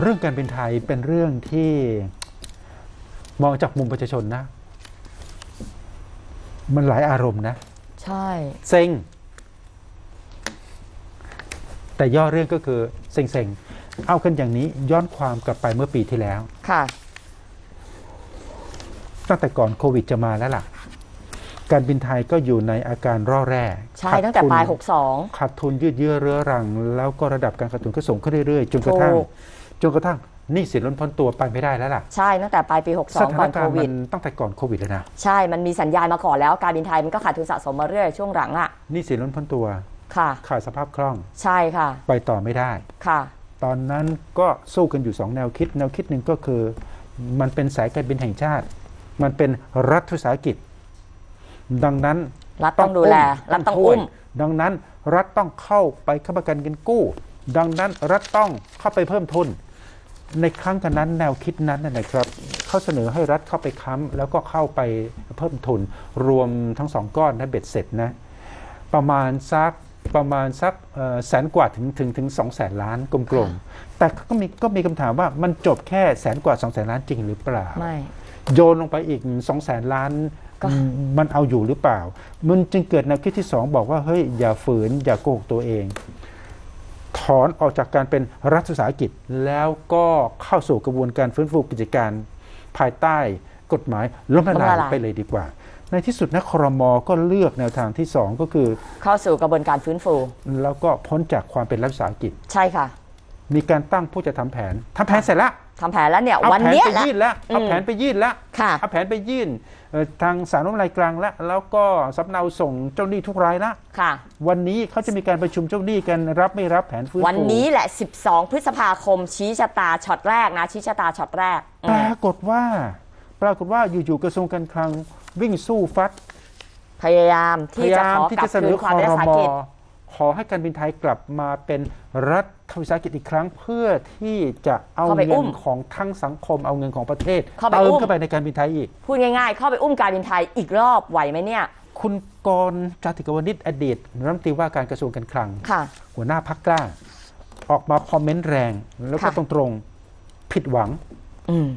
เรื่องการบินไทยเป็นเรื่องที่มองจากมุมประชาชนนะ มันหลายอารมณ์นะ ใช่เซ็ง แต่ย่อเรื่องก็คือเซ็งเซ็งๆเอากันอย่างนี้ย้อนความกลับไปเมื่อปีที่แล้ว ค่ะ ตั้งแต่ก่อนโควิดจะมาแล้วล่ะ การบินไทยก็อยู่ในอาการร่อแร่ใช่ขาดตั้งแต่ทุนปลายขาดทุนยืดเยื้อเรื้อรัง แล้วก็ระดับการขาดทุนก็สูงขึ้นเรื่อยๆ จนกระทั่งถูก จนกระทั่งหนี่สินล้นพ้นตัวไปไม่ได้แล้วล่ะ62ใช่ตั้งแต่ปลายปีส62ถาก่อนนการโคณ์วิมัด นตั้งแต่ก่อนโควิดเลยนะใช่มันมีสัญญาณมาก่อนแล้ว การบินไทยมันก็ขาดทุนสะสมมาเรื่อยช่วงหลังอะหนี่สินล้นพ้นตัวค่ะ ขาดสภาพคล่องใช่ค่ะไปต่อไม่ได้ ค่ะตอนนั้นก็สู้กันอยู่สองแนวคิด แนวคิดหนึ่งก็คือ มันเป็นสายการบินแห่งชาติ มันเป็นรัฐวิสาหกิจ ดังนั้นรัฐต้องดูแลรัฐต้องอุ้มช่วยดังนั้นรัฐต้องเข้าไปค้ำประกันเงินกู้ ดังนั้นรัฐต้องเข้าไปเพิ่มทุน ในครั้งกันนั้นแนวคิดนั้นนะนะครับเขาเสนอให้รัฐเข้าไปค้ำแล้วก็เข้าไปเพิ่มทุนรวมทั้งสองก้อนนะเบ็ดเสร็จนะประมาณสักประมาณสักเอ่อแสนกว่าถึงถึงถึงสองแสนล้านกลมๆแต่ก็มีก็มีคำถามว่ามันจบแค่แสนกว่าสองแสนล้านจริงหรือเปล่าไม่โยนลงไปอีก2องแสนล้านก็มันเอาอยู่หรือเปล่า มันจึงเกิดแนวคิดที่2บอกว่าเฮ้ยอย่าฝืนอย่าโกหกตัวเอง ถอนออกจากการเป็นรัฐวิสาหกิจ แล้วก็เข้าสู่กระบวนการฟื้นฟูกิจการ ภายใต้กฎหมายล้มละลายไปเลยดีกว่า ในที่สุดนะครมก็เลือกแนวทางที่ 2 ก็คือ เข้าสู่กระบวนการฟื้นฟู แล้วก็พ้นจากความเป็นรัฐวิสาหกิจ ใช่ค่ะ มีการตั้งผู้จะทำแผนทำแผนเสร็จแล้ว ทำแผนแล้วเนี่ยเอาวันแผนเนี้ยไปแหละ ยื่นแล้วเอาอืมแผนไปยื่นแล้วค่ะ เอาแผนไปยื่นเอ่อทางสารรัฐธรรมนูญกลางแล้วแล้วก็สำเนาส่งเจ้าหนี้ทุกรายละค่ะ วันนี้เขาจะมีการประชุมเจ้าหนี้กันรับไม่รับแผนฟื้นฟูวันนี้แหละ 12 พฤษภาคมชี้ชะตาช็อตแรกนะ ชี้ชะตาช็อตแรกอืปมรากฏว่า ปรากฏว่าอยู่ๆกระทรวงการคลังวิ่งสู้ฟัดพยายามพที่ยาจะยามขอที่กลับจะเสนคือนคความอเป็นรรัฐวิสาหมกิจ ขอให้การบินไทยกลับมาเป็นรัฐวิสาหกิจอีกครั้ง เพื่อที่จะเอาเข้าไปเงิอุ้นม ของทั้งสังคมเอาเงินของประเทศเข้าไปเติมอุ้ม เข้าไปในการบินไทยอีก พูดง่ายๆ เข้าไปอุ้มการบินไทยอีกรอบไหวไหมเนี่ย คุณกรณ์จาติกวณิชอดีตรัฐมนตรีว่าการกระทรวงการคลัง ค่ะ หัวหน้าพักกล้า ออกมาคอมเมนต์แรง แล้วก็ค่ะ ตรงๆผิดหวังอืม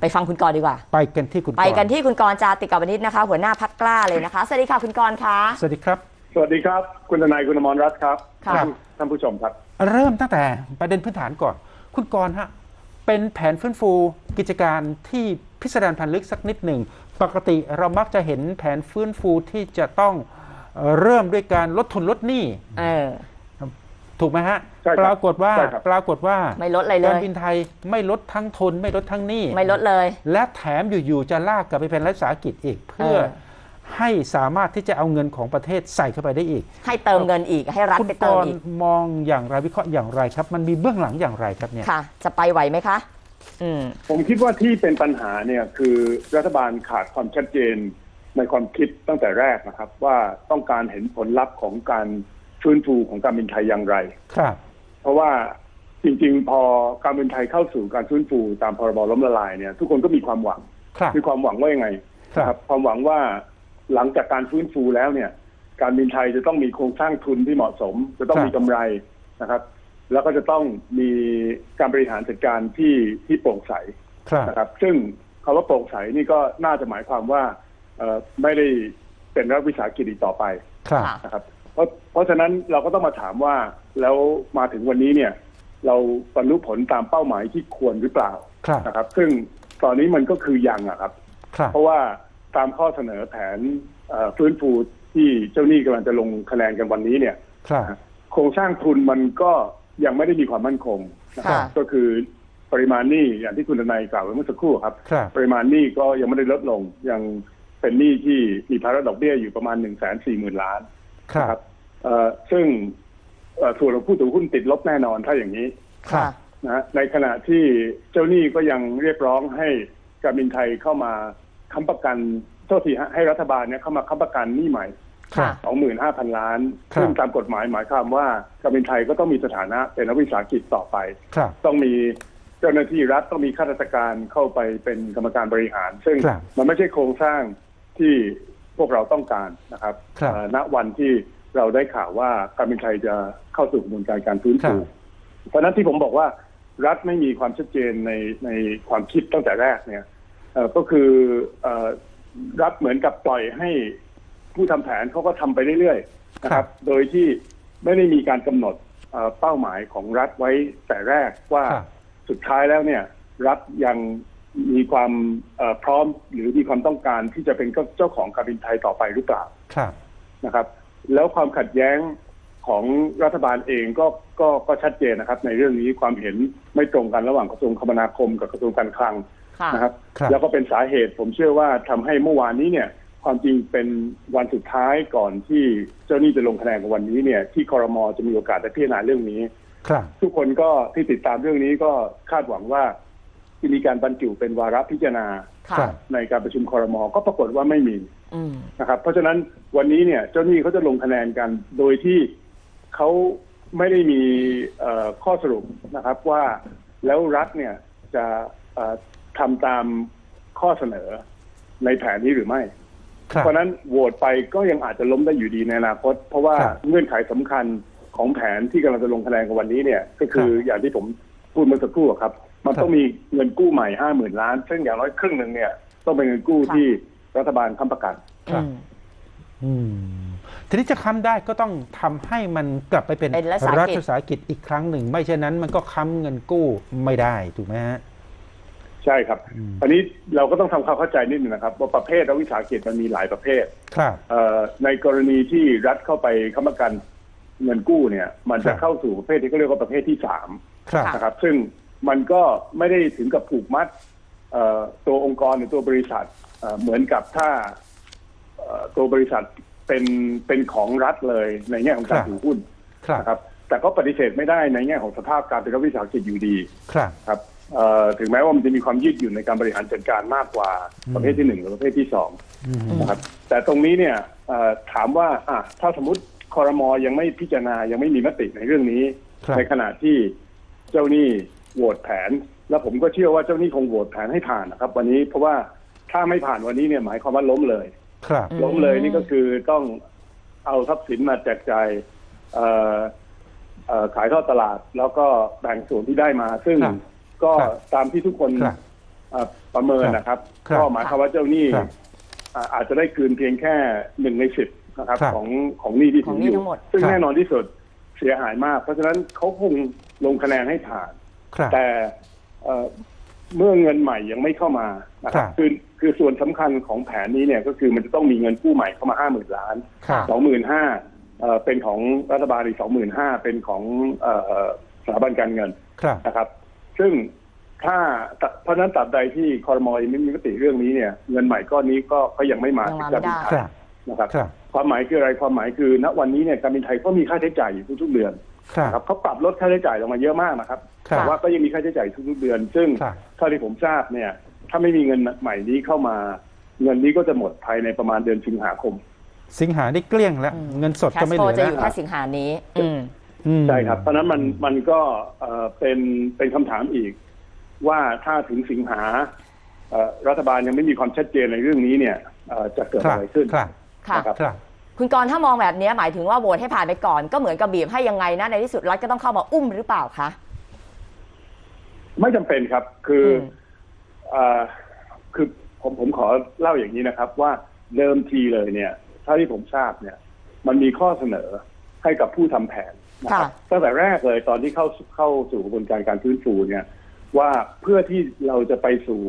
ไปฟังคุณกรณ์ดีกว่า ไปกันที่คุณไปกันรณ์ที่คุณกรณ์จาติกาวนิชนะคะ หัวหน้าพักกล้าเลยนะคะ สวัสดีค่ะคุณกรณ์คะ สวัสดีครับ สวัสดีครับ คุณทนายคุณอมรรัตน์ครับค่ะท่านท่านผู้ชมครับ เริ่มตั้งแต่ประเด็นพื้นฐานก่อน คุณกรณ์ฮะเป็นแผนฟื้นฟูกิจการที่พิสดารพันลึกสักนิดหนึ่ง ปกติเรามักจะเห็นแผนฟื้นฟูที่จะต้องเอ่อเริ่มด้วยการลดทุนลดหนี้ เออ ถูกไหมฮะ ใช่ครับปรากฏว่าใช่ครับ ปรากฏว่าไม่ลดอะไรเลการย บินไทยไม่ลดทั้งทุนไม่ลดทั้งหนี้ ไม่ลดเลย และแถมอยู่ๆจะลากกลับไปเป็นรัฐวิสาหกิจอีก เพื่อเออ ให้สามารถที่จะเอาเงินของประเทศใส่เข้าไปได้อีก ให้เติมเงินอีกให้รัฐคุณไปกเติมรอีณ์กมองอย่างไรวิเคราะห์อย่างไรครับ มันมีเบื้องหลังอย่างไรครับเนี่ย ค่ะ จะไปไหวไหมคะ อืม ผมคิดว่าที่เป็นปัญหาเนี่ยคือรัฐบาลขาดความชัดเจนในความคิดตั้งแต่แรกนะครับ ว่าต้องการเห็นผลลัพธ์ของการฟื้นฟูของการบินไทยอย่างไร ครับ เพราะว่าจริงๆ พอการบินไทยเข้าสู่การฟื้นฟูตามพรบล้มละลายเนี่ยทุกคนก็มีความหวัง ครับ มีความหวังว่ายังไงครับนะความหวังว่า หลังจากการฟื้นฟูแล้วเนี่ย การบินไทยจะต้องมีโครงสร้างทุนที่เหมาะสม จะต้องมีกำไรนะครับ แล้วก็จะต้องมีการบริหารจัดการที่ที่โปร่งใสครับนะครับ ซึ่งคำว่าโปร่งใสนี่ก็น่าจะหมายความว่าเอ่อไม่ได้เป็นรัฐวิสาหกิจอีกต่อไปครับค่ะนะครับ เพราะเพราะฉะนั้นเราก็ต้องมาถามว่าแล้วมาถึงวันนี้เนี่ย เราบรรลุผลตามเป้าหมายที่ควรหรือเปล่าครับนะครับ ซึ่งตอนนี้มันก็คือยังอะครับครับเพราะว่า ตามข้อเสนอแผนเอ่อฟื้นฟูที่เจ้าหนี้กำลังจะลงคะแนนกันวันนี้เนี่ยครับโครงสร้างทุนมันก็ยังไม่ได้มีความมั่นคงนะครับค่ะก็คือปริมาณหนี้อย่างที่คุณทนายกล่าวไว้เมื่อสักครู่ครับครับ ปริมาณหนี้ก็ยังไม่ได้ลดลง ยังเป็นหนี้ที่มีภาระดอกเบี้ยอยู่ประมาณหนึ่งแสนสี่หมื่นล้านครับนะครับเอ่อซึ่งเอ่อส่วนของผู้ถือหุ้นติดลบแน่นอนถ้าอย่างนี้ครับนะฮะในขณะที่เจ้าหนี้ก็ยังเรียกร้องให้การบินไทยเข้ามา ค้ำประกันโทษทีฮะให้รัฐบาลเนี่ยเข้ามาค้ำประกันหนี้ใหม่ครับ25,000ล้านครับซึ่งตามกฎหมายหมายความว่าการบินไทยก็ต้องมีสถานะเป็นรัฐวิสาหกิจต่อไปครับต้องมีเจ้าหน้าที่รัฐต้องมีข้าราชการเข้าไปเป็นกรรมการบริหาร ซึ่งครับมันไม่ใช่โครงสร้างที่พวกเราต้องการนะครับครับเอ่อณวันที่เราได้ข่าวว่าการบินไทยจะเข้าสู่กระบวนการการฟื้นครัฟูบเพราะฉะนั้นที่ผมบอกว่ารัฐไม่มีความชัดเจนในในความคิดตั้งแต่แรกเนี่ยเอ่อ ก็คือเอ่อรัฐเหมือนกับปล่อยให้ผู้ทำแผนเขาก็ทำไปเรื่อยๆนะคครัรับบโดยที่ไม่ได้มีการกำหนดเอ่อเป้าหมายของรัฐไว้แต่แรกว่าครับสุดท้ายแล้วเนี่ย รัฐยังมีความเอ่อพร้อมหรือมีความต้องการที่จะเป็นเจ้าของการบินไทยต่อไปหรือเปล่าครับนะครับ แล้วความขัดแย้งของรัฐบาลเองก็ก็ก็ชัดเจนนะครับ ในเรื่องนี้ความเห็นไม่ตรงกันระหว่างกระทรวงคมนาคมกับกระทรวงการคลังค่ะ นะครับครับ แล้วก็เป็นสาเหตุผมเชื่อว่าทำให้เมื่อวานนี้เนี่ยความจริงเป็นวันสุดท้ายก่อนที่เจ้าหนี้จะลงคะแนนในวันนี้เนี่ยที่คอรมอจะมีโอกาสได้พิจารณาเรื่องนี้ครับทุกคนก็ที่ติดตามเรื่องนี้ก็คาดหวังว่าจะมีการบรรจุเป็นวาระพิจารณาค่ะครับในการประชุมคอรมอก็ปรากฏว่าไม่มีอืมนะครับเพราะฉะนั้นวันนี้เนี่ยเจ้าหนี้เขาจะลงคะแนนกันโดยที่เขาไม่ได้มีเอ่อข้อสรุปนะครับว่าแล้วรัฐเนี่ยจะเอ่อ ทำตามข้อเสนอในแผนนี้หรือไม่ครับเพราะฉะนั้นโหวตไปก็ยังอาจจะล้มได้อยู่ดีในอนาคต เพราะว่าครับเงื่อนไขสำคัญของแผนที่กำลังจะลงคะแนนกันวันนี้เนี่ย ก็คือครับอย่างที่ผมพูดเมื่อสักครู่อะครับ มันครับต้องมีเงินกู้ใหม่ห้าหมื่นล้าน ซึ่งอย่างน้อยครึ่งหนึ่งเนี่ย ต้องเป็นเงินกู้ค่ะที่รัฐบาลค้ำประกันครับอืมอืมทีนี้จะค้ำได้ก็ต้องทำให้มันกลับไปเป็นเป็นรัฐวิสาหกิจฐวิสาหกิจอีกครั้งหนึ่ง ไม่เช่นนั้นมันก็ค้ำเงินกู้ไม่ได้ถูกไหมฮะ ใช่ครับอืมอันนี้เราก็ต้องทำความเข้าใจนิดหนึงนะครับ ว่าประเภทรัฐวิสาหกิจมันมีหลายประเภทครับเอ่อในกรณีที่รัฐเข้าไปค้ำประกันเงินกู้เนี่ย มันจะครับเข้าสู่ประเภทที่เขาเรียกว่าประเภทที่สามครับค่ะนะครับ ซึ่งมันก็ไม่ได้ถึงกับผูกมัดเอ่อตัวองค์กรหรือตัวบริษัทเอ่อเหมือนกับถ้าเอ่อตัวบริษัทเป็นเป็นของรัฐเลยในแง่ของการครับถือหุ้นครับนะครับ แต่ก็ปฏิเสธไม่ได้ในแง่ของสภาพการเป็นรัฐวิสาหกิจอยู่ดีครับครับเอ่อ ถึงแม้ว่ามันจะมีความยืดหยุ่นในการบริหารจัดการมากกว่าอืมประเภทที่หนึ่งหรือประเภทที่สองอืมนะครับแต่ตรงนี้เนี่ยเอ่อถามว่าอะถ้าสมมติคอรมอยังไม่พิจารณายังไม่มีมติในเรื่องนี้ครับในขณะที่เจ้าหนี้โหวตแผน แล้วผมก็เชื่อว่าเจ้าหนี้คงโหวตแผนให้ผ่านนะครับ วันนี้เพราะว่าถ้าไม่ผ่านวันนี้เนี่ยหมายความว่าล้มเลย ครับอืมล้มเลยนี่ก็คือต้องเอาทรัพย์สินมาแจกจ่ายเอ่อเอ่อขายทอดตลาด แล้วก็แบ่งส่วนที่ได้มา ซึ่งครับ ก็ครับตามที่ทุกคนครับเอ่อประเมินครับนะครับ ครับก็หมายความว่าเจ้าหนี้ครับอ่าอาจจะได้คืนเพียงแค่หนึ่งในสิบนะครับครับของของหนี้ที่ขถืองอหนี้อยู่ ทั้งหมด ซึ่งครับ แน่นอนที่สุดเสียหายมาก เพราะฉะนั้นเขาคงลงคะแนนให้ผ่าน ครับ แต่เอ่อเมื่อเงินใหม่ยังไม่เข้ามานะครัครับบ คือคือส่วนสำคัญของแผนนี้เนี่ยก็คือมันจะต้องมีเงินกู้ใหม่เข้ามาห้าหมื่นล้านครับ สองหมื่นห้าเป็นของรัฐบาลอีกสองหมื่นห้าเป็นของเอ่อสถาบันการเงินครับ นะครับ ซึ่งถ้าเพราะฉะนั้นตราบใดที่คอรมอยังไม่มีมติเรื่องนี้เนี่ย เงินใหม่ก้อนนี้ก็ก็ยังไม่มายังถึมางการไม่บินได้ไทคยรับนะครับครับความหมายคืออะไรความหมายคือณวันนี้เนี่ยการบินไทยก็มีค่าใช้จ่ายอยู่ทุกๆเดือนครับนะครับเขาปรับลดค่าใช้จ่ายลงมาเยอะมากนะครับครับแต่ว่าก็ยังมีค่าใช้จ่ายทุกๆเดือน ซึ่งครับเท่าที่ผมทราบเนี่ย ถ้าไม่มีเงินใหม่นี้เข้ามา เงินนี้ก็จะหมดภายในประมาณเดือนสิงหาคม สิงหานี่เกลี้ยงแล้วอืมเงินสดแคก็สไม่โปเหลือจะแล้อยู่วแค่สิงหานี้อืมอืม ใช่ครับเพราะฉะนั้นมันมันก็เอ่อเป็นเป็นคำถามอีก ว่าถ้าถึงสิงหาเอ่อรัฐบาลยังไม่มีความชัดเจนในเรื่องนี้เนี่ยเอ่อจะเกิดครัอะบไรขึ้นครับค่ะนะครับครับคุณกรณ์ถ้ามองแบบนี้หมายถึงว่าโหวตให้ผ่านไปก่อนก็เหมือนกับบีบให้ยังไงนะในที่สุดรัฐก็ต้องเข้ามาอุ้มหรือเปล่าคะไม่จำเป็นครับคืออมเอ่อคือผมผมขอเล่าอย่างนี้นะครับ ว่าเดิมทีเลยเนี่ยเท่าที่ผมทราบเนี่ย มันมีข้อเสนอ ให้กับผู้ทำแผนนะครับตั้งแต่แรกเลยตอนที่เข้าเข้าสู่กระบวนการการฟื้นฟูเนี่ย ว่าเพื่อที่เราจะไปสู่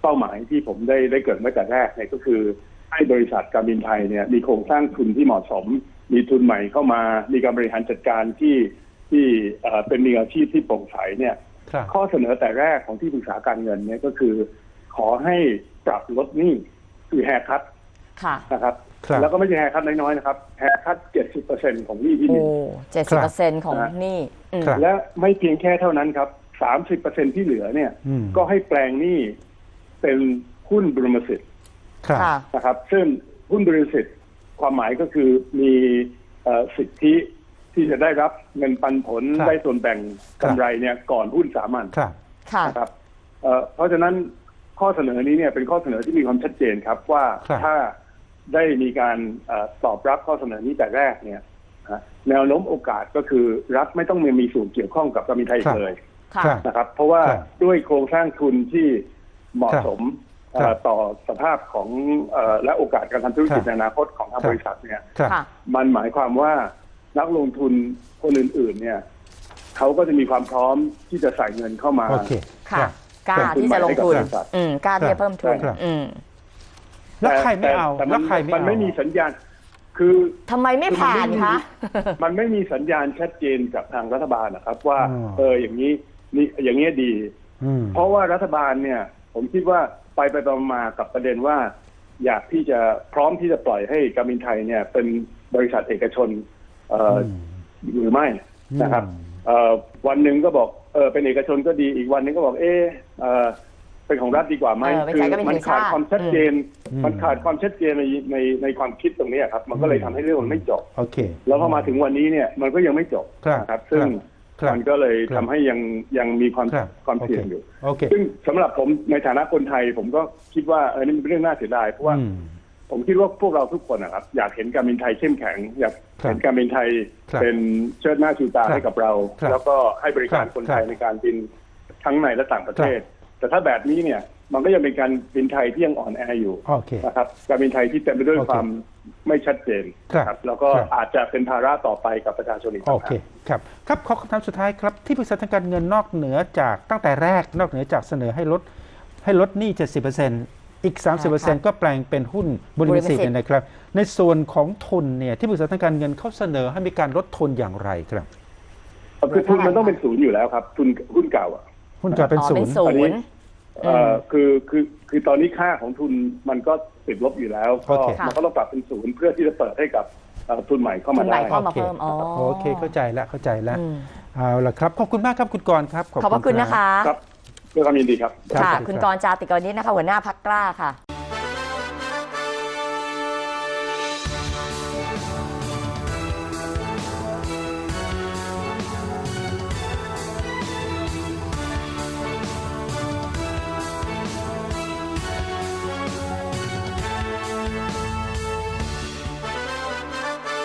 เป้าหมายที่ผมได้ได้เกริดไว้แต่แรกเนี่ยก็คือ ให้บริษัทการบินไทยเนี่ยมีโครงสร้างทุนที่เหมาะสม มีทุนใหม่เข้ามามีการบริหารจัดการที่ที่เอ่อเป็นมืออาชีพที่โปร่งใสเนี่ยครับข้อเสนอแต่แรกของที่ปรึกษาการเงินเนี่ยก็คือ ขอให้ปรับลดหนี้คือแฮคัต ค่ะ นะครับ ครับ แล้วก็ไม่ใช่แฮคัตน้อยๆนะครับแฮคัตเจ็ดสิบเปอร์เซ็นของหนี้ที่โอ้มีเจ็ดสิบเปอร์เซ็นต์ของหนี่อืมครับ และไม่เพียงแค่เท่านั้นครับสามสิบเปอร์เซ็นที่เหลือเนี่ย อืมก็ให้แปลงหนี้เป็นหุ้นบรมสิทธิ์ครับ ค่ะ นะครับ ซึ่งหุ้นบริษัทความหมายก็คือมีเอ่อสิทธิที่จะได้รับเงินปันผลครับได้ส่วนแบ่งครับ กำไรเนี่ยก่อนหุ้นสามัญ ครับ ค่ะ นะครับเอ่อเพราะฉะนั้นข้อเสนอนี้เนี่ยเป็นข้อเสนอที่มีความชัดเจนครับว่าครับ ถ้า ได้มีการเออตอบรับข้อเสนอนี้แต่แรกเนี่ยนะแนวโน้มโอกาสก็คือรัฐไม่ต้องมีส่วนเกี่ยวข้องกับการบินไทยอีกเลยค่ะครับนะครับ เพราะว่าครับด้วยโครงสร้างทุนที่เหมาะครับสมครับเอ่อต่อสภาพของเอ่อและโอกาสการทำธุรกิจครับในอนาคตของทางครับบริษัทเนี่ยครับค่ะมันหมายความว่านักลงทุนคนอื่น ๆ เนี่ยเขาก็จะมีความพร้อมที่จะใส่เงินเข้ามาโอเคค่ะรับกล้าที่จะลงทุนให้กับบริษัทอืมกล้าที่จะเพิ่มทุนครับอืม แล้วใครไม่เอาแต่แล้วใครไม่มันเอาไม่มีสัญญาณ คือทำไมไม่ผ่านคะ มันไม่มีสัญญาณชัดเจนกับทางรัฐบาลนะครับ ว่าอ๋อเอออย่างนี้นี่อย่างนี้ยดี อืม เพราะว่ารัฐบาลเนี่ย ผมคิดว่าไปไปๆมาๆกับประเด็นว่า อยากที่จะพร้อมที่จะปล่อยให้การบินไทยเนี่ย เป็นบริษัทเอกชน เอ่ออหรือไม่นะครับ อืม เอ่อวันหนึ่งก็บอกเออเป็นเอกชนก็ดีอีกวันหนึงก็บอกเออเออ เป็นของรัฐดีกว่าไหมเออเป็นสายการบินมัแห่งขาดชาติ ความชัดเจน อืม มันขาดความชัดเจนในในในความคิดตรงนี้ครับ มันก็เลยทำให้เรื่องมันไม่จบ โอเค แล้วพอมาถึงวันนี้เนี่ยมันก็ยังไม่จบครับนะครับ ซึ่งครับมันก็เลยครับทำให้ยังยังมีความครับความโอเคเสี่ยงอยู่ โอเค ซึ่งสำหรับผมในฐานะคนไทย ผมก็คิดว่าเออนี่เป็นเรื่องน่าเสียดายเพราะว่า อืม ผมคิดว่าพวกเราทุกคนนะครับ อยากเห็นการบินไทยเข้มแข็ง อยากครับเห็นการบินไทยครับเป็นเชิดหน้าชูตาครับให้กับเรา ครับแล้วก็ให้บริการครับคนไทยครับในการบินทั้งในและต่างประเทศ แต่ถ้าแบบนี้เนี่ยมันก็ยังเป็นการบินไทยที่ยังอ่อนแออยู่โอเค นะครับการบินไทยที่เต็มไปด้วยโอเคความไม่ชัดเจนครับนะแล้วก็ครับ อาจจะเป็นภาระต่อไปกับประชาชนอีกโอต่างเคหาก ครับครับขอคำถามสุดท้ายครับที่ปรึกษาทางการเงินนอกเหนือจากตั้งแต่แรกนอกเหนือจากเสนอให้ลดให้ลดหนี้ 70%อีก 30%ก็แปลงเป็นหุ้นบริบริษัษัททเนี่ยนะครับ ในส่วนของทุนเนี่ยที่ปรึกษาทางการเงินเขาเสนอให้มีการลดทุนอย่างไรครับ คือทุนมันต้องเป็นศูนย์อยู่แล้วครับ ทุนหุ้นเก่าอะ หุ้นกลายเป็นอ๋อศูเป็นนย์ศูอันนี้นย์เอ่อคือคือคือตอนนี้ค่าของทุนมันก็ติดลบอยู่แล้ว ก็โอเคมันก็ต้องปรับเป็นศูนย์เพื่อที่จะเปิดให้กับเอ่อทุนใหม่เข้าทุมานใหม่ได้เข้ามาเพิ่มอ๋อโอเคเข้าใจแล้วเข้าใจแล้วอืมเอาละครับขอบคุณมากครับคุณกรณ์ครับขอบพระคุณนะคะครับด้วยความยินดีครับรับค่ะสวัสดีคุณรับกรณ์จาติกรนิตนะคะหัวหน้าพักกล้าค่ะ